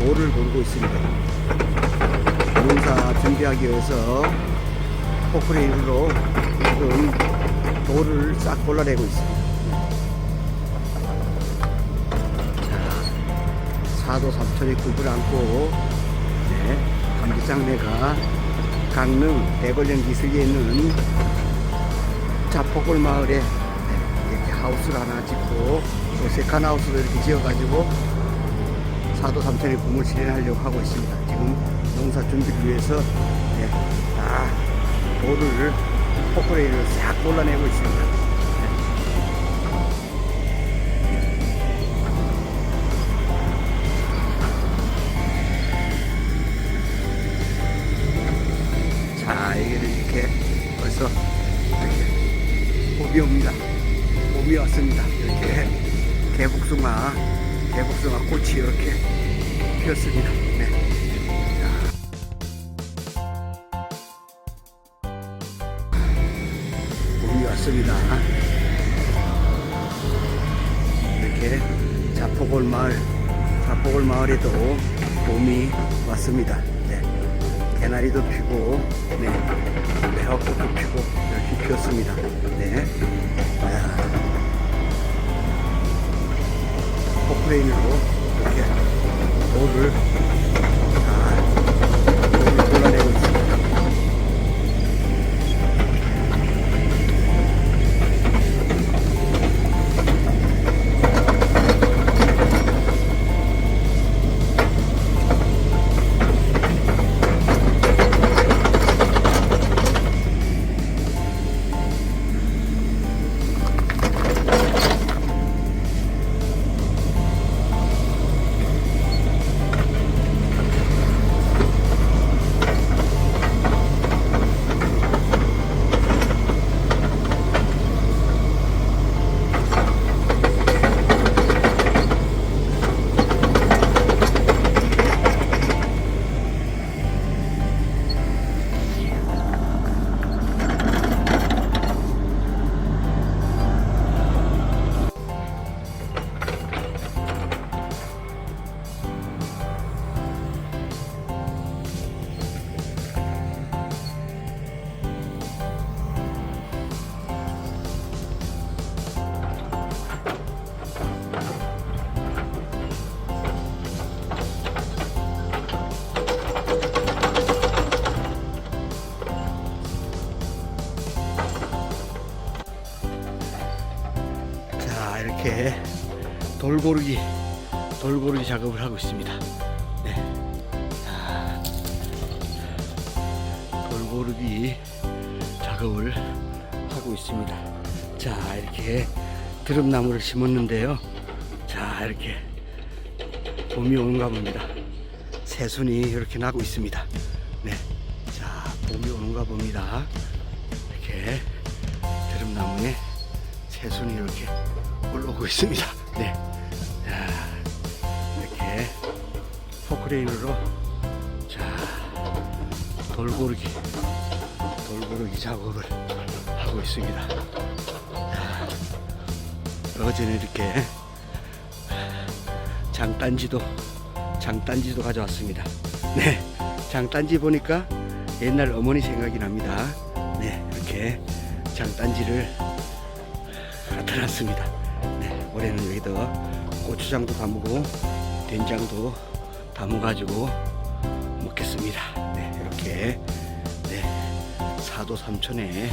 돌을 고르고 있습니다. 농사 준비하기 위해서 포크레인으로 지금 돌을 싹 골라내고 있습니다. 자, 4도 3천의 굽을 안고 네, 감지장내가 강릉 대걸령 기슭에 있는 자포골 마을에 네, 이렇게 하우스를 하나 짓고 또 세칸 하우스도 이렇게 지어가지고 사도 삼천의 꿈을 실현하려고 하고 있습니다. 지금 농사 준비를 위해서 네, 다 돌을 포크레인으로 싹 골라내고 있습니다. 자, 여기를 이렇게 벌써 이렇게 봄이 옵니다. 봄이 왔습니다. 이렇게 개복숭아, 개복숭아 꽃이 이렇게 피었습니다. 네. 자, 봄이 왔습니다. 이렇게 자포골 마을, 자포골 마을에도 봄이 왔습니다. 네. 개나리도 피고, 네. 매화꽃도 피고, 이렇게 피었습니다. 네. 아, 포크레인으로 이렇게 돌을 이렇게 돌고르기 돌고르기 작업을 하고 있습니다. 네. 자, 돌고르기 작업을 하고 있습니다. 자 이렇게 드럼나무를 심었는데요. 자 이렇게 봄이 오는가 봅니다. 새순이 이렇게 나고 있습니다. 네. 자 봄이 오는가 봅니다. 이렇게 드럼나무에 새순이 이렇게 올라오고 있습니다. 네. 자, 이렇게 포크레인으로 자 돌고르기 돌고르기 작업을 하고 있습니다. 자, 어제는 이렇게 장단지도 장단지도 가져왔습니다. 네, 장단지 보니까 옛날 어머니 생각이 납니다. 네, 이렇게 장단지를 나타났습니다. 네, 올해는 여기다 고추장도 담고 된장도 담아가지고 먹겠습니다. 네, 이렇게 네, 사도 삼촌의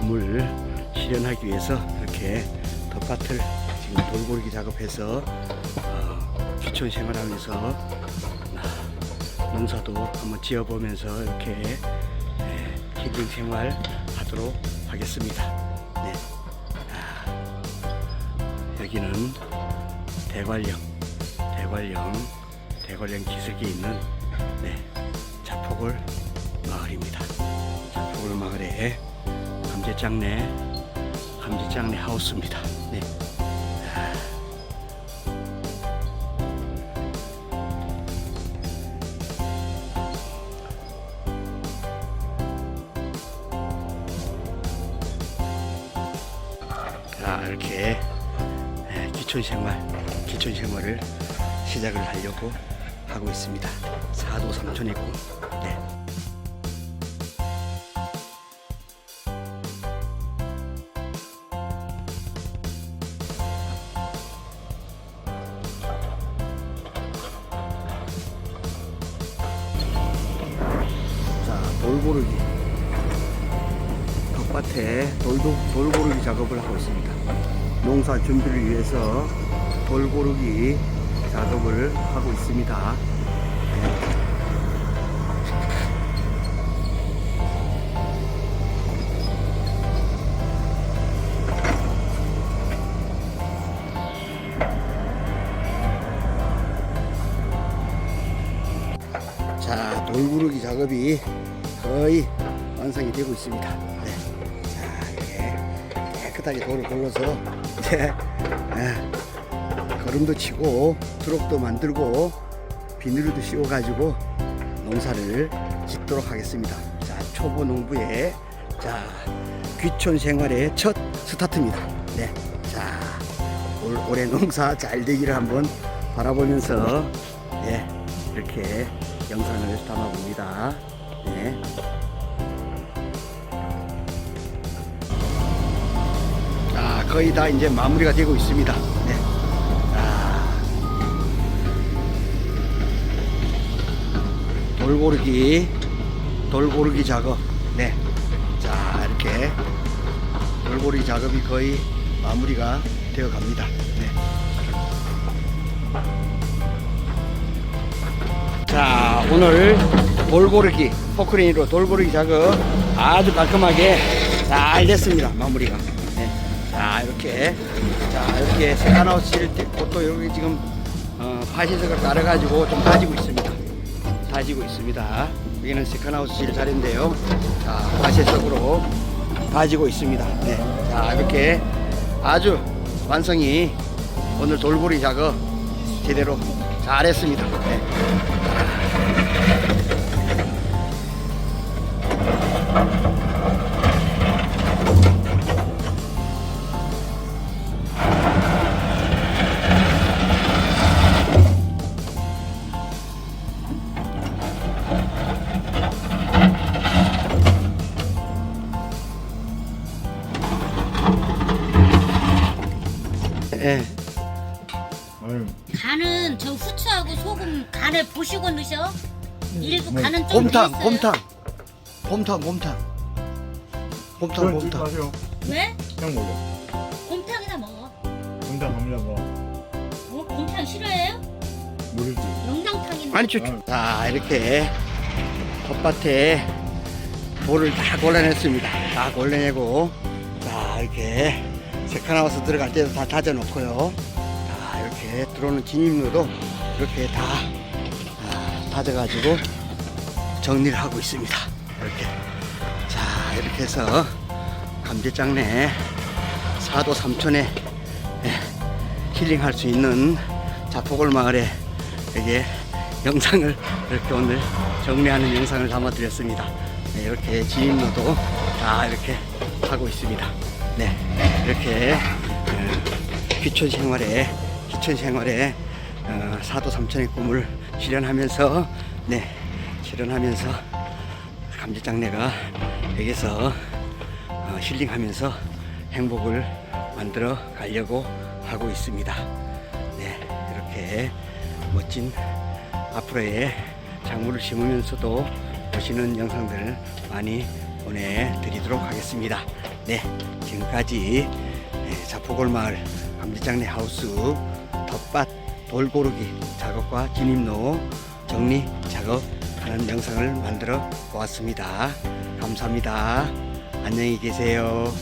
꿈을 실현하기 위해서 이렇게 텃밭을 지금 돌고르기 작업해서 어, 귀촌 생활하면서 아, 농사도 한번 지어보면서 이렇게 네, 힐링 생활 하도록 하겠습니다. 여기는 대관령, 대관령, 대관령 기슭에 있는 네, 자포골 마을입니다. 자포골 마을의 감제장내, 감제장내 하우스입니다. 네. 자, 이렇게 예, 기촌 생활, 기촌 생활을 시작을 하려고 하고 있습니다. 사도 삼촌의 꿈. 네. 자, 돌고르기. 텃밭에 돌도, 돌고르기 작업을 하고 있습니다. 농사 준비를 위해서 돌고르기 작업을 하고 있습니다. 자, 돌구르기 작업이 거의 완성이 되고 있습니다. 네. 깨끗하게 돌을 걸러서 이제 예, 거름도 치고 트럭도 만들고 비닐도 씌워 가지고 농사를 짓도록 하겠습니다. 자, 초보 농부의 자 귀촌 생활의 첫 스타트입니다. 네, 자 올, 올해 농사 잘 되기를 한번 바라보면서 예, 이렇게 영상을 담아봅니다. 네. 거의 다 이제 마무리가 되고 있습니다. 네. 자, 돌고르기, 돌고르기 작업. 네. 자, 이렇게 돌고르기 작업이 거의 마무리가 되어 갑니다. 네. 자, 오늘 돌고르기, 포크레인으로 돌고르기 작업 아주 깔끔하게 잘 됐습니다. 마무리가. 네. 자, 이렇게. 자, 이렇게 때, 또 여기 지금, 어, 파시석을 깔아가지고 좀 다지고 있습니다. 다지고 있습니다. 여기는 세컨하우스 칠 자리인데요. 자, 파시석으로 다지고 있습니다. 네. 자, 이렇게 아주 완성이 오늘 돌고리 작업 제대로 잘했습니다. 네. 예. 아유, 간은 저 후추하고 소금 간을 보시고 넣으셔. 일부 네. 간은 좀 곰탕, 있어요. 곰탕, 곰탕, 곰탕, 곰탕, 그건 곰탕. 마세요. 왜? 그냥 먹어. 곰탕이나 먹어. 혼자 갑니다, 뭐. 어, 곰탕 싫어해요? 모르지. 영당탕인데. 아니, 저, 자, 이렇게 텃밭에 돌을 다 골라냈습니다. 다 골라내고, 자, 이렇게 세컨하우스 들어갈 때도 다 다져놓고요. 자, 이렇게 들어오는 진입로도 이렇게 다 아, 다져가지고 정리를 하고 있습니다. 이렇게. 자, 이렇게 해서 감지장내 사도 삼촌에 예, 힐링할 수 있는 자포골 마을에 이게 영상을 이렇게 오늘 정리하는 영상을 담아드렸습니다. 네, 이렇게 진입로도 다 이렇게 하고 있습니다. 네, 이렇게 어, 귀촌 생활에 귀촌 생활에 어, 사도 삼촌의 꿈을 실현하면서 네 실현하면서 감지장내가 여기서 어, 힐링하면서 행복을 만들어 가려고 하고 있습니다. 네, 이렇게 멋진 앞으로의 작물을 심으면서도 보시는 영상들을 많이 보내드리도록 하겠습니다. 네, 지금까지 네, 자포골 마을 감지장내 하우스 텃밭 돌고르기 작업과 진입로 정리 작업하는 영상을 만들어 보았습니다. 감사합니다. 안녕히 계세요.